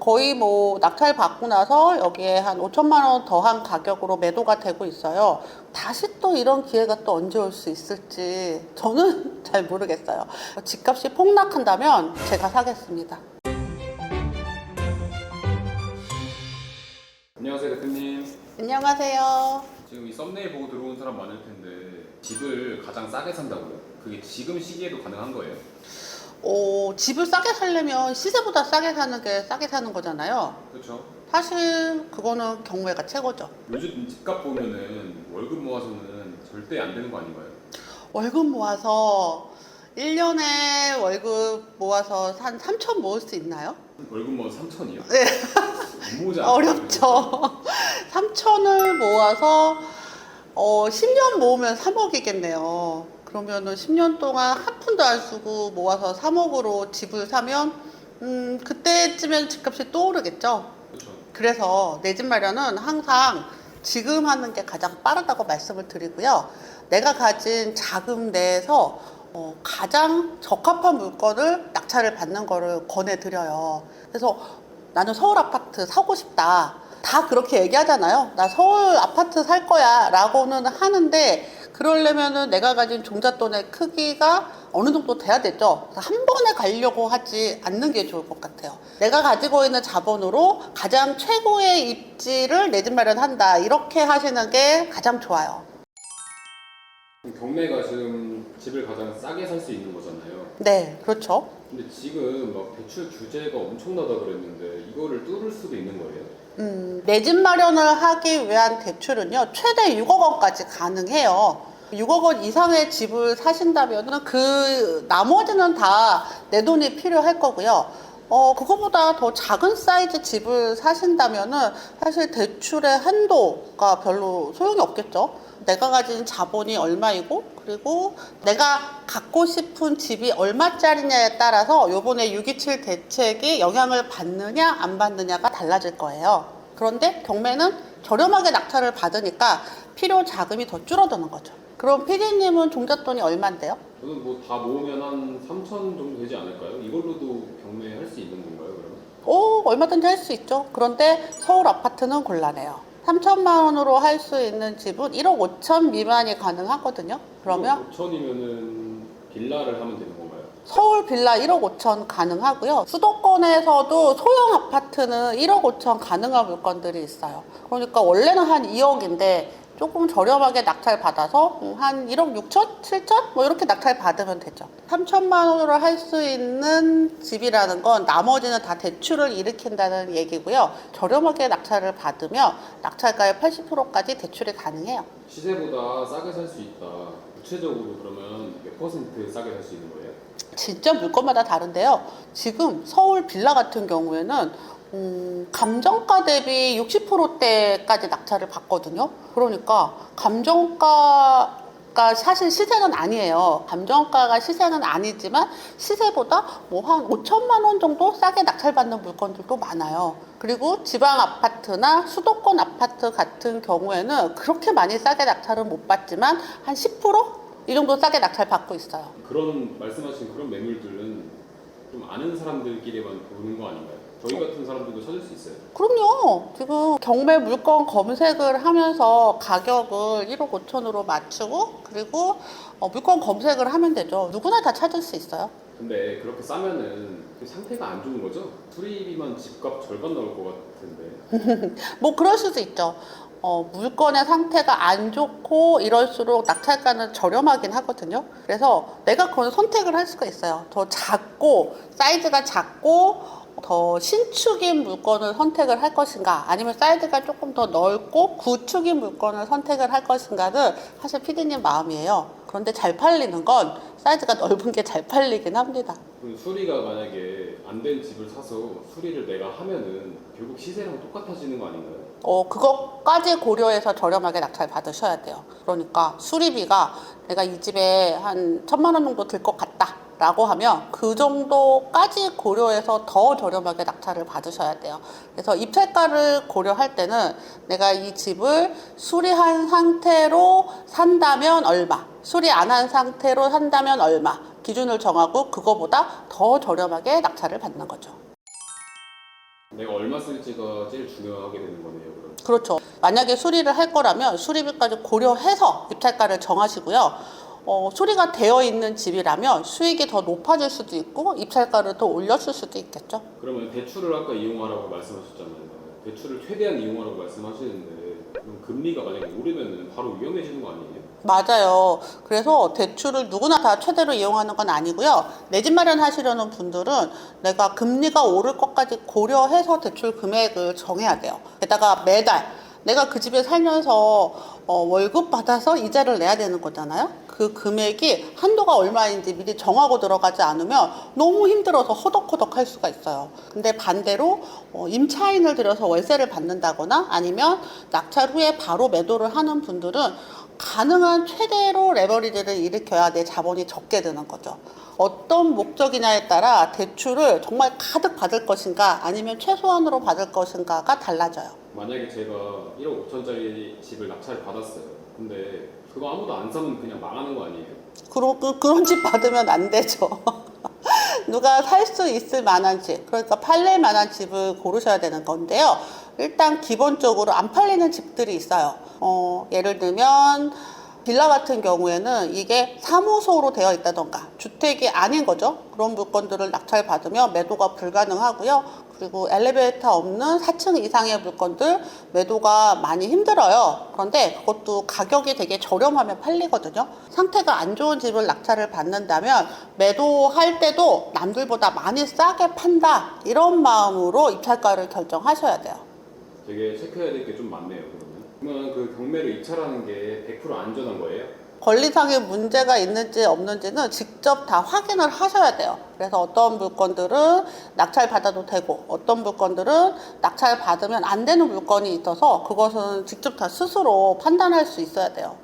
거의 뭐 낙찰 받고 나서 여기에 한 5천만 원 더한 가격으로 매도가 되고 있어요. 다시 또 이런 기회가 또 언제 올 수 있을지 저는 잘 모르겠어요. 집값이 폭락한다면 제가 사겠습니다. 안녕하세요 대표님 안녕하세요. 지금 이 썸네일 보고 들어온 사람 많을 텐데 집을 가장 싸게 산다고요? 그게 지금 시기에도 가능한 거예요? 어, 집을 싸게 살려면 시세보다 싸게 사는 게 싸게 사는 거잖아요. 그렇죠? 사실 그거는 경우가 최고죠. 요즘 집값 보면은 월급 모아서는 절대 안 되는 거 아닌가요? 월급 모아서 1년에 월급 모아서 한 3천 모을 수 있나요? 월급 모아 3천이요? 네. 않아요? 어렵죠. 3천을 모아서 어, 10년 모으면 3억이겠네요. 그러면은 10년 동안 한 푼도 안 쓰고 모아서 3억으로 집을 사면 음, 그때쯤엔 집값이 또 오르겠죠. 그렇죠 그래서 내 집 마련은 항상 지금 하는 게 가장 빠르다고 말씀을 드리고요. 내가 가진 자금 내에서 어, 가장 적합한 물건을 낙찰을 받는 거를 권해드려요. 그래서 나는 서울 아파트 사고 싶다. 다 그렇게 얘기하잖아요. 나 서울 아파트 살 거야. 라고는 하는데, 그러려면은 내가 가진 종잣돈의 크기가 어느 정도 돼야 되죠. 한 번에 가려고 하지 않는 게 좋을 것 같아요. 내가 가지고 있는 자본으로 가장 최고의 입지를 내 집 마련한다. 이렇게 하시는 게 가장 좋아요. 경매가 지금 집을 가장 싸게 살 수 있는 거잖아요 네, 그렇죠. 근데 지금 막 대출 규제가 엄청나다 그랬는데 이거를 뚫을 수도 있는 거예요? 음, 내 집 마련을 하기 위한 대출은요, 최대 6억 원까지 가능해요. 6억 원 이상의 집을 사신다면 그 나머지는 다 내 돈이 필요할 거고요. 어, 그거보다 더 작은 사이즈 집을 사신다면은 사실 대출의 한도가 별로 소용이 없겠죠. 내가 가진 자본이 얼마이고 그리고 내가 갖고 싶은 집이 얼마짜리냐에 따라서 요번에 627 대책이 영향을 받느냐 안 받느냐가 달라질 거예요. 그런데 경매는 저렴하게 낙찰을 받으니까 필요 자금이 더 줄어드는 거죠. 그럼 피디님은 종잣돈이 얼만데요? 저는 뭐 다 모으면 한 3천 정도 되지 않을까요? 이걸로도 경매할 수 있는 건가요 그러면? 오, 얼마든지 할 수 있죠. 그런데 서울 아파트는 곤란해요. 3천만 원으로 할 수 있는 집은 1억 5천 미만이 가능하거든요. 그러면 5천이면은 빌라를 하면 되는 건가요? 서울 빌라 1억 5천 가능하고요. 수도권에서도 소형 아파트는 1억 5천 가능한 물건들이 있어요. 그러니까 원래는 한 2억인데 조금 저렴하게 낙찰 받아서 한 1억 6천, 7천 뭐 이렇게 낙찰 받으면 되죠. 3천만 원으로 할 수 있는 집이라는 건 나머지는 다 대출을 일으킨다는 얘기고요. 저렴하게 낙찰을 받으면 낙찰가의 80%까지 대출이 가능해요. 시세보다 싸게 살 수 있다. 구체적으로 그러면 몇 퍼센트 싸게 살 수 있는 거예요? 진짜 물건마다 다른데요. 지금 서울 빌라 같은 경우에는 음, 감정가 대비 60%대까지 낙찰을 받거든요. 그러니까 감정가가 사실 시세는 아니에요. 감정가가 시세는 아니지만 시세보다 뭐 한 5천만 원 정도 싸게 낙찰받는 물건들도 많아요. 그리고 지방 아파트나 수도권 아파트 같은 경우에는 그렇게 많이 싸게 낙찰은 못 받지만 한 10%? 이 정도 싸게 낙찰 받고 있어요. 그런 말씀하신 그런 매물들은 좀 아는 사람들끼리만 보는 거 아닌가요? 저희 같은 사람들도 찾을 수 있어요. 그럼요. 지금 경매 물건 검색을 하면서 가격을 1억 5천으로 맞추고 그리고 어, 물건 검색을 하면 되죠. 누구나 다 찾을 수 있어요. 근데 그렇게 싸면은 그 상태가 안 좋은 거죠? 수리비만 집값 절반 나올 것 같은데. 뭐 그럴 수도 있죠. 어, 물건의 상태가 안 좋고 이럴수록 낙찰가는 저렴하긴 하거든요. 그래서 내가 그건 선택을 할 수가 있어요. 더 작고 사이즈가 작고 더 신축인 물건을 선택을 할 것인가 아니면 사이즈가 조금 더 넓고 구축인 물건을 선택을 할 것인가는 사실 피디님 마음이에요. 그런데 잘 팔리는 건 사이즈가 넓은 게 잘 팔리긴 합니다. 그럼 수리가 만약에 안 된 집을 사서 수리를 내가 하면은 결국 시세랑 똑같아지는 거 아닌가요? 어, 그것까지 고려해서 저렴하게 낙찰 받으셔야 돼요. 그러니까 수리비가 내가 이 집에 한 천만 원 정도 들 것 같다. 라고 하면 그 정도까지 고려해서 더 저렴하게 낙찰을 받으셔야 돼요. 그래서 입찰가를 고려할 때는 내가 이 집을 수리한 상태로 산다면 얼마, 수리 안 한 상태로 산다면 얼마 기준을 정하고 그거보다 더 저렴하게 낙찰을 받는 거죠. 내가 얼마 쓸지가 제일 중요하게 되는 거네요. 그럼. 그렇죠. 만약에 수리를 할 거라면 수리비까지 고려해서 입찰가를 정하시고요. 어, 수리가 되어 있는 집이라면 수익이 더 높아질 수도 있고 입찰가를 더 올렸을 수도 있겠죠. 그러면 대출을 아까 이용하라고 말씀하셨잖아요. 대출을 최대한 이용하라고 말씀하시는데 그럼 금리가 만약에 오르면 바로 위험해지는 거 아니에요? 맞아요. 그래서 대출을 누구나 다 최대로 이용하는 건 아니고요. 내 집 마련하시려는 분들은 내가 금리가 오를 것까지 고려해서 대출 금액을 정해야 돼요. 게다가 매달 내가 그 집에 살면서 어, 월급 받아서 이자를 내야 되는 거잖아요. 그 금액이 한도가 얼마인지 미리 정하고 들어가지 않으면 너무 힘들어서 허덕허덕 할 수가 있어요. 근데 반대로 어, 임차인을 들여서 월세를 받는다거나 아니면 낙찰 후에 바로 매도를 하는 분들은 가능한 최대로 레버리지를 일으켜야 내 자본이 적게 드는 거죠. 어떤 목적이냐에 따라 대출을 정말 가득 받을 것인가 아니면 최소한으로 받을 것인가가 달라져요. 만약에 제가 1억 5천짜리 집을 낙찰 받았어요. 근데 그거 아무도 안 사면 그냥 망하는 거 아니에요? 그러, 그, 그런 집 받으면 안 되죠. 누가 살 수 있을 만한 집, 그러니까 팔릴 만한 집을 고르셔야 되는 건데요. 일단 기본적으로 안 팔리는 집들이 있어요. 어, 예를 들면, 빌라 같은 경우에는 이게 사무소로 되어 있다던가 주택이 아닌 거죠. 그런 물건들을 낙찰 받으면 매도가 불가능하고요. 그리고 엘리베이터 없는 4층 이상의 물건들 매도가 많이 힘들어요. 그런데 그것도 가격이 되게 저렴하면 팔리거든요. 상태가 안 좋은 집을 낙찰을 받는다면 매도할 때도 남들보다 많이 싸게 판다. 이런 마음으로 입찰가를 결정하셔야 돼요. 되게 체크해야 될 게 좀 많네요. 그러면. 그러면 그 경매를 입찰하는 게 100% 안전한 거예요? 권리상의 문제가 있는지 없는지는 직접 다 확인을 하셔야 돼요. 그래서 어떤 물건들은 낙찰 받아도 되고 어떤 물건들은 낙찰 받으면 안 되는 물건이 있어서 그것은 직접 다 스스로 판단할 수 있어야 돼요.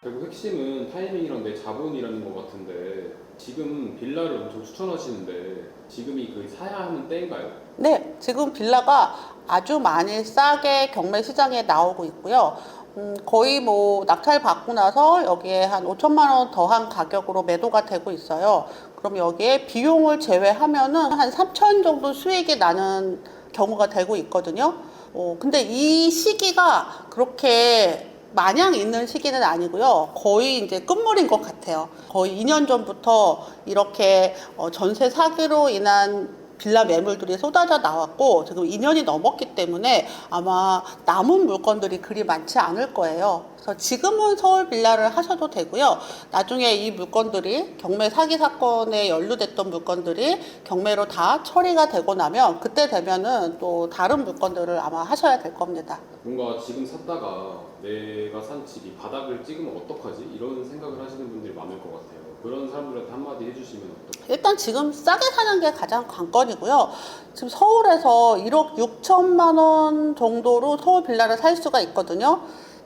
결국 핵심은 타이밍이랑 내 자본이라는 것 같은데 지금 빌라를 엄청 추천하시는데 지금이 그 사야 하는 때인가요? 네, 지금 빌라가 아주 많이 싸게 경매 시장에 나오고 있고요. 음, 거의 뭐 낙찰 받고 나서 여기에 한 5천만 원 더한 가격으로 매도가 되고 있어요. 그럼 여기에 비용을 제외하면은 한 3천 정도 수익이 나는 경우가 되고 있거든요. 어, 근데 이 시기가 그렇게 마냥 있는 시기는 아니고요. 거의 이제 끝물인 것 같아요. 거의 2년 전부터 이렇게 어, 전세 사기로 인한 빌라 매물들이 쏟아져 나왔고 지금 2년이 넘었기 때문에 아마 남은 물건들이 그리 많지 않을 거예요. 그래서 지금은 서울 빌라를 하셔도 되고요. 나중에 이 물건들이 경매 사기 사건에 연루됐던 물건들이 경매로 다 처리가 되고 나면 그때 되면은 또 다른 물건들을 아마 하셔야 될 겁니다. 뭔가 지금 샀다가 내가 산 집이 바닥을 찍으면 어떡하지? 이런 생각을 하시는 분들이 많을 것 같아요. 그런 사람들한테 한마디 해주시면 어떡해요? 일단 지금 싸게 사는 게 가장 관건이고요. 지금 서울에서 1억 6천만 원 정도로 서울 빌라를 살 수가 있거든요.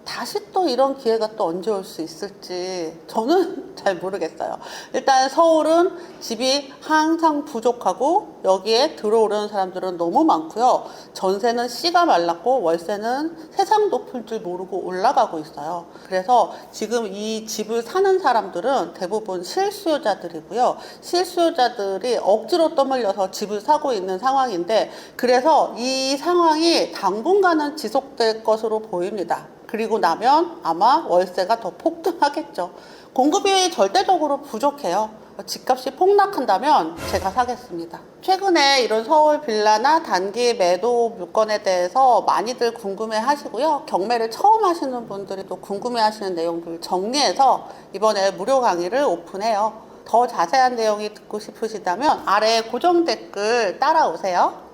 다시 또 이런 기회가 또 언제 올 수 있을지 저는 잘 모르겠어요. 일단 서울은 집이 항상 부족하고 여기에 들어오려는 사람들은 너무 많고요. 전세는 씨가 말랐고 월세는 세상 높을 줄 모르고 올라가고 있어요. 그래서 지금 이 집을 사는 사람들은 대부분 실수요자들이고요. 실수요자들이 억지로 떠밀려서 집을 사고 있는 상황인데 그래서 이 상황이 당분간은 지속될 것으로 보입니다. 그리고 나면 아마 월세가 더 폭등하겠죠. 공급이 절대적으로 부족해요. 집값이 폭락한다면 제가 사겠습니다. 최근에 이런 서울 빌라나 단기 매도 물건에 대해서 많이들 궁금해 하시고요. 경매를 처음 하시는 분들이 또 궁금해 하시는 내용들 정리해서 이번에 무료 강의를 오픈해요. 더 자세한 내용이 듣고 싶으시다면 아래 고정 댓글 따라오세요.